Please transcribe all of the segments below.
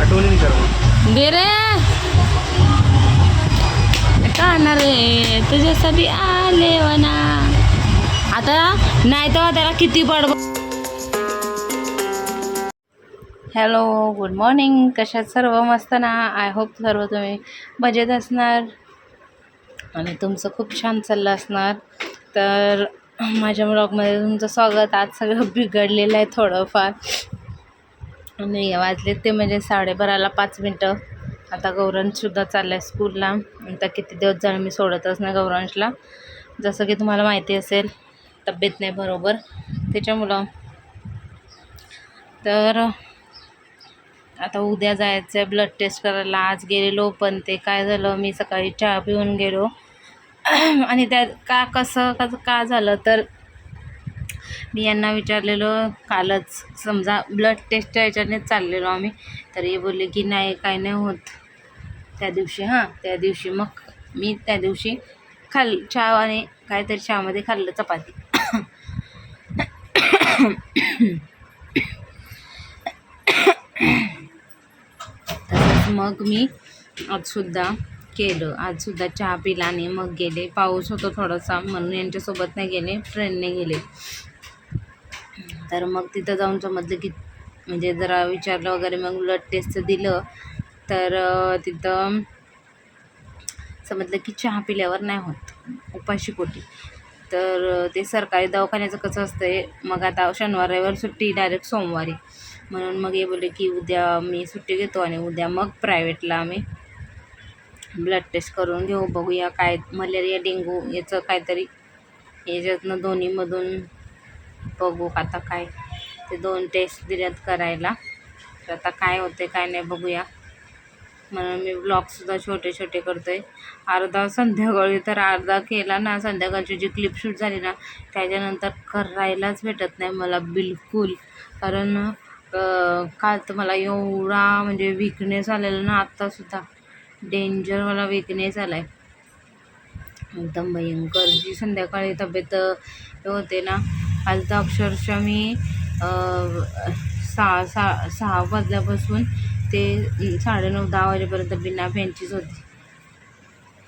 आठवणी करा. दे रे. तुझ्यासाठी आले वना. आता नाही तर त्याला किती पड हॅलो गुड मॉर्निंग कशात सर्व मस्त ना? आय होप सर्व तुम्ही मजेत असणार. आणि तुमचं खूप छान चाललं असणार. तर माझ्या ब्लॉगमध्ये तुमचं स्वागत. आज सगळं बिघडलेलं आहे थोडंफार. आणि वाजले ते म्हणजे साडेबाराला पाच मिनटं. आता गौरांशसुद्धा चाललं आहे स्कूलला. आता किती दिवस झालं मी सोडतच नाही गौरांशला. जसं की तुम्हाला माहिती असेल तब्येत नाही बरोबर. त्याच्यामुळं. तर आता उद्या जायचं आहे ब्लड टेस्ट करायला. आज गेलेलो पण ते काय झालं मी सकाळी चहा पिऊन गेलो. आणि त्यात का कसं कसं का झालं तर मी यांना विचारलेलं कालच समजा ब्लड टेस्टच्या ह्याच्यानेच चाललेलो आम्ही. तर हे बोलले की नाही काय नाही होत. त्या दिवशी हां त्या दिवशी मग मी त्या दिवशी खाल चहा आणि काहीतरी चहामध्ये खाल्लं चपाती. मग मी आजसुद्धा केलं. आजसुद्धा चहा पिला आणि मग गेले. पाऊस होतो थोडासा म्हणून यांच्यासोबत नाही गेले. ट्रेनने गेले. तर मग तिथं जाऊन समजलं की म्हणजे जरा विचारलं वगैरे मग ब्लड टेस्टचं दिलं. तर तिथं समजलं की चहा पिल्यावर नाही होत. उपाशी पोटी. तर ते सरकारी दवाखान्याचं कसं असतं मग आता शनिवार रविवार सुट्टी डायरेक्ट सोमवारी. म्हणून मग हे बोलले की उद्या मी सुट्टी घेतो आणि उद्या मग प्रायव्हेटला आम्ही ब्लड टेस्ट करून घेऊ. बघूया काय मलेरिया डेंगू याचं काहीतरी याच्यातनं दोन्हीमधून बघू आता काय. ते दोन टेस्ट दिल्यात करायला. तर आता काय होते काय नाही बघूया. म्हणून मी ब्लॉगसुद्धा छोटे छोटे करतो आहे अर्धा संध्याकाळी तर अर्धा केला ना संध्याकाळची जी क्लिप शूट झाली ना त्याच्यानंतर करायलाच भेटत नाही मला बिलकुल. कारण काल तर मला एवढा म्हणजे विकनेस आलेला ना आत्तासुद्धा डेंजर मला विकनेस आला आहे एकदम भयंकर. जी संध्याकाळी तब्येत होते ना काल तर अक्षरशः मी सहा सहा सहा वाजल्यापासून ते साडेनऊ दहा वाजेपर्यंत बिना फॅनचीच होती.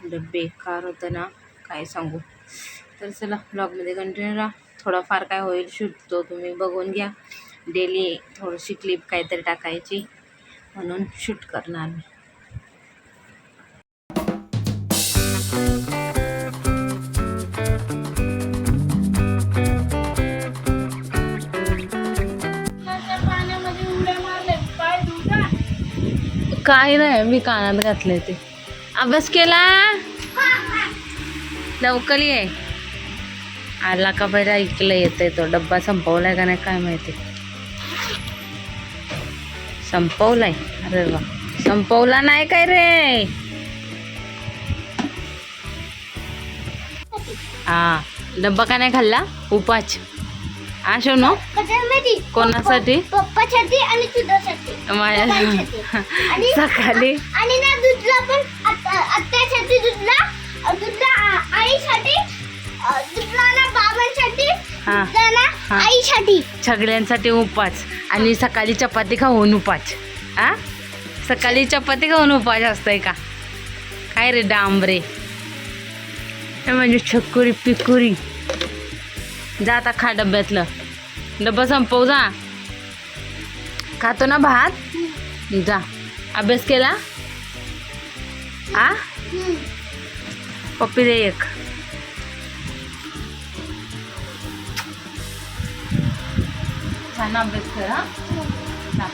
म्हणजे बेकार होतं ना काय सांगू. तर चला ब्लॉगमध्ये कंटिन्यू राहा. थोडाफार काय होईल शिकतो तुम्ही बघून घ्या. डेली थोडीशी क्लिप काहीतरी टाकायची म्हणून शूट करणार मी. काय काही नाही मी कानात घातले ते. अभ्यास केला? लवकर ये. आला का बरं? ऐकलं येतंय तो. डब्बा संपवलाय का नाही काय माहिती. संपवलाय. अरे वा. संपवला नाही काय रे? हा. डब्बा का नाही खाल्ला? उपाच. शोनो. कशामध्ये कोणासाठी? पप्पासाठी आणि तुझ्यासाठी. माझ्या सकाळी. आणि ना दुधला पण आत्यासाठी दुधला दुधला आईसाठी दुधला ना बाबांसाठी हा. हा. आईसाठी. सगळ्यांसाठी उपास. आणि सकाळी चपाती खाऊन उपास. आ सकाळी चपाती खाऊन उपास असतंय का? काय रे डांबरे? हे म्हणजे छकुरी पिकुरी. जा आता खा डब्यातलं. डब्बा संपव जा. खातो ना भात? जा. अभ्यास केला? आ? पप्पी दे एक. छान अभ्यास कर. हा.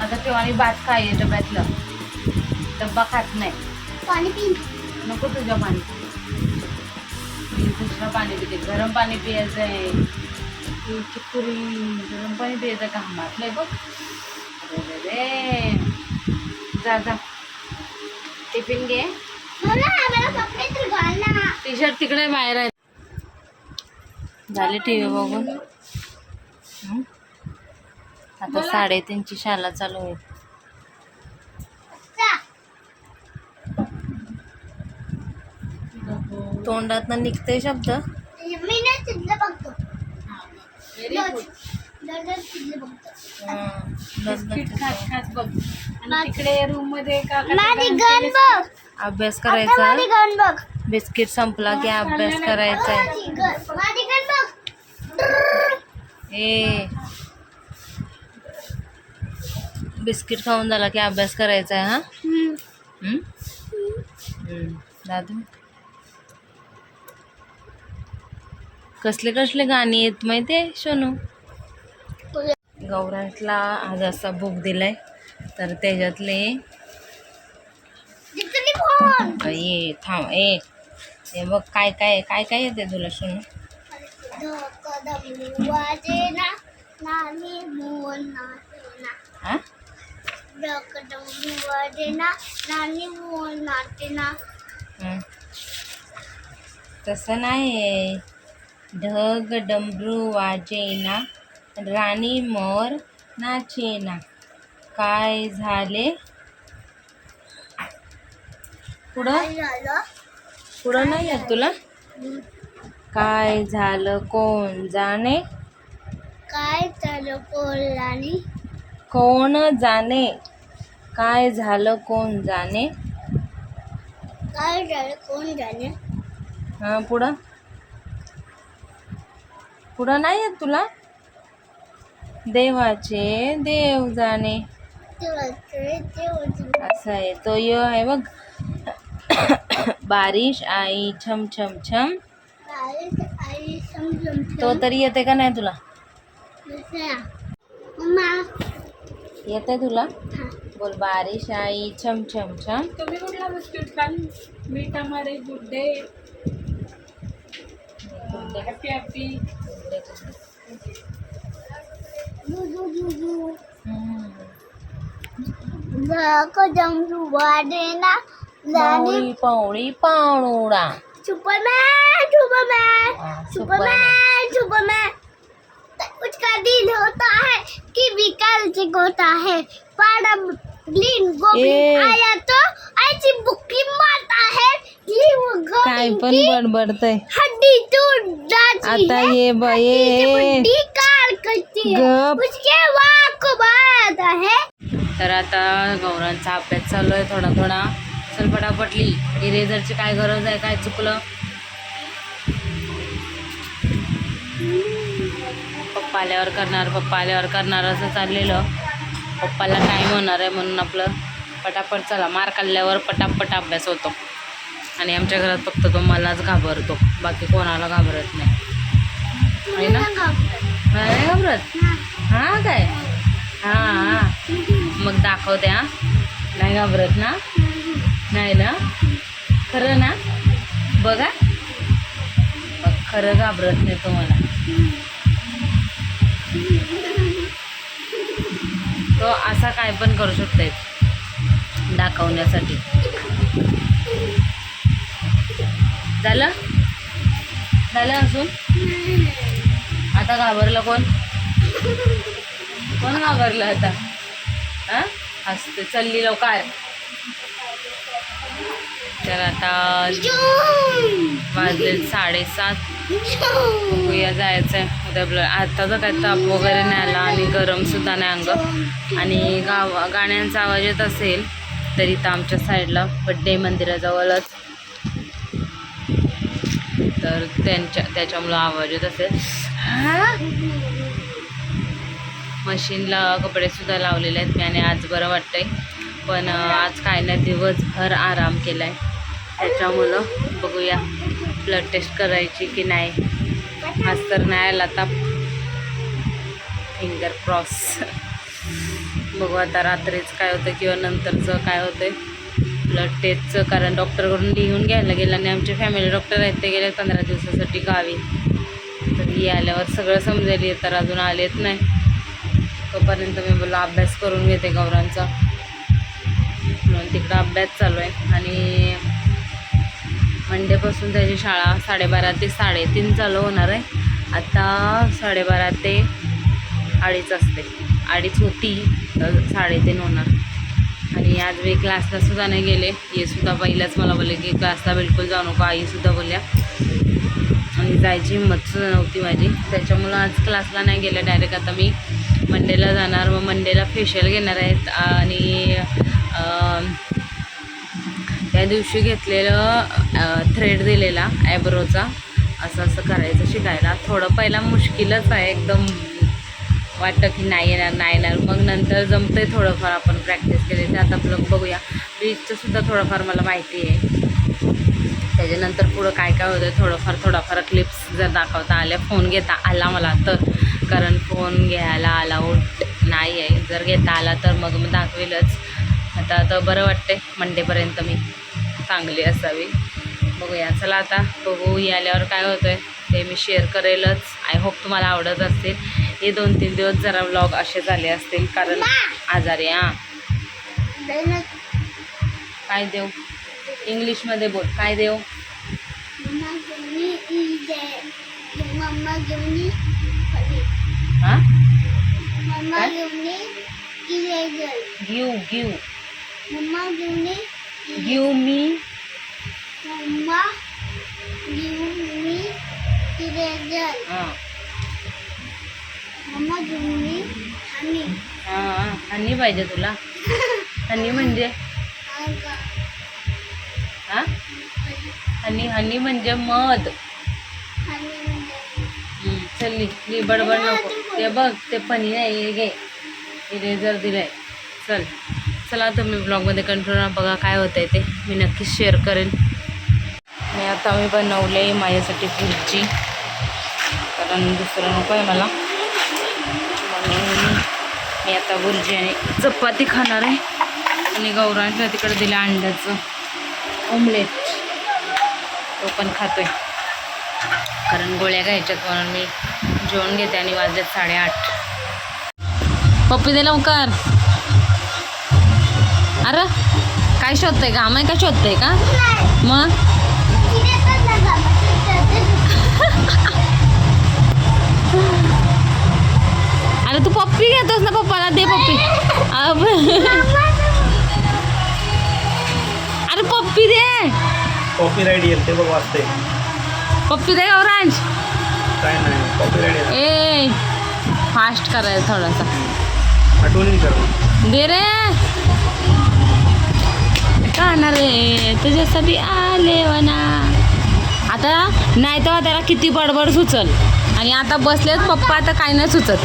आता तेव्हा आणि भात खाय डब्यातलं. डब्बा खात नाही. पाणी पी नको तुझ्या पाणी. दुसरं पाणी पिते. गरम पाणी पियायचं आहे चिकुरी गरम पाणी पियायचं का? घामातलंय बघ. अरे रे. जा जा. टिफिन घे. टी शर्ट तिकडे बाहेर आहे झाले टी व्ही बघून? आता साडेतीनची शाळा चालू होईल जा. बघू तोंडातनं निघते शब्द? मी ना तिथलं बघतो दर- दर- दर तिथलं बघतो बिस्किट खात खात बघ. आणि तिकडे रूममध्ये काका माझी गन बघ. अभ्यास करायचा? माझी गन बघ. बिस्किट संपला की अभ्यास करायचा आहे माझी गन माझी गन बघ ए बिस्किट खाऊन झाला की अभ्यास करायचा आहे हा हम्म. हम्म? हम्म. दादू कसले कसले गाणी आहेत माहिती आहे सोनू गौरांसला आज असा बुक दिलाय तर त्याच्यातले ये थांब ए हे बघ काय काय काय काय येते तुला सोनू कदम वाजेना नानी मोल नाचेना हा? कदम वाजेना नानी मोल नाचेना हं. तसं नाही ढग डमरू वाजेना राणी मोर नाचेना. काय झाले? पुढं? काय झालं? पुढं नाही येत तुला? काय झालं कोण जाणे? काय झालं कोल्हानी कोण जाणे? काय झालं कोण जाणे? काय झालं कोण जाणे? हां पुढं. पुढं नाही येत तुला? देवाचे देव जाणे. असं आहे तो यो आहे बघ. बारिश आई छम छम छम. तो तरी येते का नाही तुला? येते तुला? बोल बारिश आई छम छम. छम तुम्ही कुठला बिस्किट खाल? मीठ हमारे गुड्डे हॅपी हॅपी पावळी पावळी पावणुडा सुपरमैन सुपरमैन हाँ, सुपरमैन सुपरमैन उसका दिन होता है कि विकल से होता है। पर अब ग्रीन. गोब्लिन आया तो ऐसी बुक्की मारता है कि वो काय पण की बडबडतय. हड्डी टूट जाती आता ये ब- हड्डी कार करती है. उसके बाद को आता है। तर आता गौरांचा अभ्यास चालू आहे थोडा थोडा चल पटापटली इरेझरची काय गरज आहे काय चुकलं? पप्पा आल्यावर करणार पप्पा आल्यावर करणार असं चाललेलं. पप्पाला टाईम होणार आहे म्हणून आपलं पटापट चला. मार खाल्ल्यावर पटापट अभ्यास होतो. आणि आमच्या घरात फक्त तो मलाच घाबरतो. बाकी कोणाला घाबरत नाही. ना? नाही घाबरत? हां काय? हां. मग दाखवते हां. नाही घाबरत ना? नाही ना? खरं ना? बघा. खरं घाबरत नाही तुम्हाला. तो असा काय पण करू शकते दाखवण्यासाठी. झालं? झालं असून आता घाबरलं कोण? कोण घाबरलं आता? हां? हसते चलली लवकर. तर आता वाजले साडेसात. बघूया जायचं आहे उद्या ब्ल आता तर काय ताप वगैरे नाही आला आणि गरमसुद्धा नाही अंग. आणि गाव गाण्यांचा आवाज येत असेल तरी तर आमच्या साईडला बड्डे मंदिराजवळच. तर त्यांच्या त्याच्यामुळं आवाज येत असेल. मशीनला कपडेसुद्धा लावलेले आहेत मी आणि आज बरं वाटतंय. पण आज काय नाही दिवसभर आराम केला आहे त्याच्यामुळं बघूया. ब्लड टेस्ट करायची की नाही. आज तर नाही आला आता. फिंगर क्रॉस बघू आता रात्रीच काय होतं किंवा नंतरचं काय होतं ब्लड टेस्टचं कारण डॉक्टरकडून लिहून घ्यायला गेलं आणि आमचे फॅमिली डॉक्टर आहेत ते गेले पंधरा दिवसासाठी गावी. तर ही आल्यावर सगळं समजेल तर अजून आलेत नाही. तोपर्यंत मी बोला अभ्यास करून घेते गौरांचा. म्हणून तिकडं अभ्यास चालू आहे. आणि मंडेपासून त्याची शाळा साडेबारा ते साडेतीन चालू होणार आहे. आता साडेबारा ते अडीच असते. अडीच होती तर साडेतीन होणार. आणि आज मी क्लासला सुद्धा नाही गेले. हे सुद्धा पहिलाच मला बोलले की क्लासला बिलकुल जाऊ नको आईसुद्धा बोलल्या. आणि जायची हिंमतच नव्हती माझी. त्याच्यामुळं आज क्लासला नाही गेले. डायरेक्ट आता मी मंडेला जाणार. मग मंडेला फेशियल घेणार आहेत. आणि त्या दिवशी घेतलेलं थ्रेड दिलेला ॲब्रोचा असं असं करायचं शिकायला. थोडं पहिला मुश्किलच आहे एकदम वाटतं की नाही येणार नाही येणार. मग नंतर जमतंय थोडंफार आपण प्रॅक्टिस केली. तर आता आपलं बघूया. बीचचंसुद्धा थोडंफार मला माहिती आहे. त्याच्यानंतर पुढं काय काय होतं थोडंफार थोडाफार क्लिप्स जर दाखवता आल्या फोन घेता आला मला तर. कारण फोन घ्यायला अलाउड नाही आहे जर घेता आला तर मग मी दाखवेलच. आता तर बरं वाटते मंडेपर्यंत मी. चांगली असावी. बघूया. चला आता बघू ही आल्यावर काय होतं आहे ते मी शेअर करेलच. आय होप तुम्हाला आवडत असतील. हे दोन तीन दिवस जरा व्लॉग असे झाले असतील कारण आजारी हां. काय देऊ? इंग्लिशमध्ये बोल. काय घेऊन हां? मम्मा काय? Eraser give give mamma give me eraser हां मम्मा घेऊन आणि हां हनी पाहिजे तुला. हनी म्हणजे? हां हनी हनी म्हणजे मध. हम्म, चल ली बडबड नको. ते बघ ते पनी आहे हे घे. इरेझर दिलंय. चल. चला तुम्ही ब्लॉगमध्ये कंट्रोल बघा काय होतंय ते. मी नक्कीच शेअर करेन. मी आता मी बनवले माझ्यासाठी पुढची कारण दुसरं नको आहे मला. म्हणून मी आता भुर्जी आणि चपाती खाणार आहे. आणि गौरांच्या तिकडे दिलं अंड्याचं ऑमलेट तो पण खातोय. कारण गोळ्या घ्यायच्यात म्हणून मी जेवण घेते आणि वाजल्यात साडेआठ. पप्पी दे लवकर. अरे काय शोधतंय का? आम्ही काय शोधतंय का? मग? अरे तू पप्पी घेतोस ना पप्पाला? दे पप्पी. अरे पप्पी दे. कॉपीराईट येईल ते बघ वाचते पप्पी दे गौरांश काय नाही येईल ए फास्ट करायचं थोडासा. आठवणी कर. दे रे. का रे. तुझ्यासाठी आले वना. आता नाही तेव्हा त्याला किती बडबड सुचल. आणि आता बसलेत पप्पा आता काय नाही सुचत.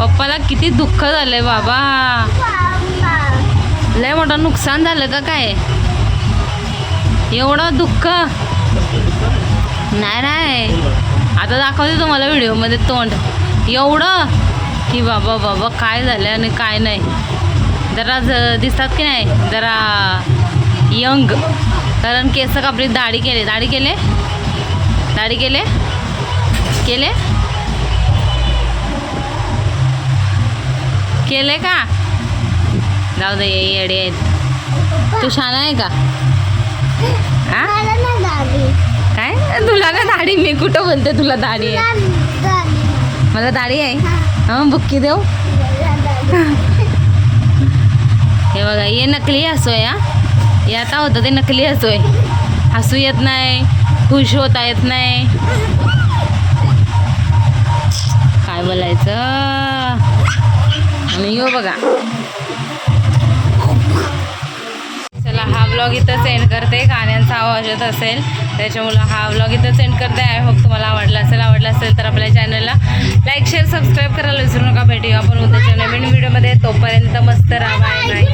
पप्पाला किती दुःख झालंय बाबा बाबा. लय मोठं नुकसान झालं का काय? एवढं दुःख. नाही नाही. आता दाखवते तुम्हाला व्हिडिओमध्ये तोंड. एवढं की बाबा बाबा काय झालं आणि काय नाही. जरा ज दिसतात की नाही? जरा यंग. कारण केस कापली दाढी केले. दाढी केले? दाढी केले? केले? केले का? जाऊ दे ये येडे आहेत. तू छान आहे का? मला ना दाढी. तुला मी कुठं बोलते तुला दाढी आहे. मला दाढी आहे? हा, बुक्की देऊ. हे बघा हे नकली हसू हा. हे आता होतं ते नकली हसू आहे हसू येत नाही खुश होता येत नाही. काय बोलायचं? आणि यो बघा. चला हा ब्लॉग इथं सेंड करते. गाण्यांचा आवाज येत असेल. त्याच्यामुळं हा ब्लॉग इथं सेंड करते. आय होप तुम्हाला आवडला असेल आवडला असेल तर आपल्या चॅनलला लाईक शेअर सबस्क्राईब करायला विसरू नका. भेटू आपण उद्याच्या नवीन व्हिडिओमध्ये तोपर्यंत मस्त राहा. Bye bye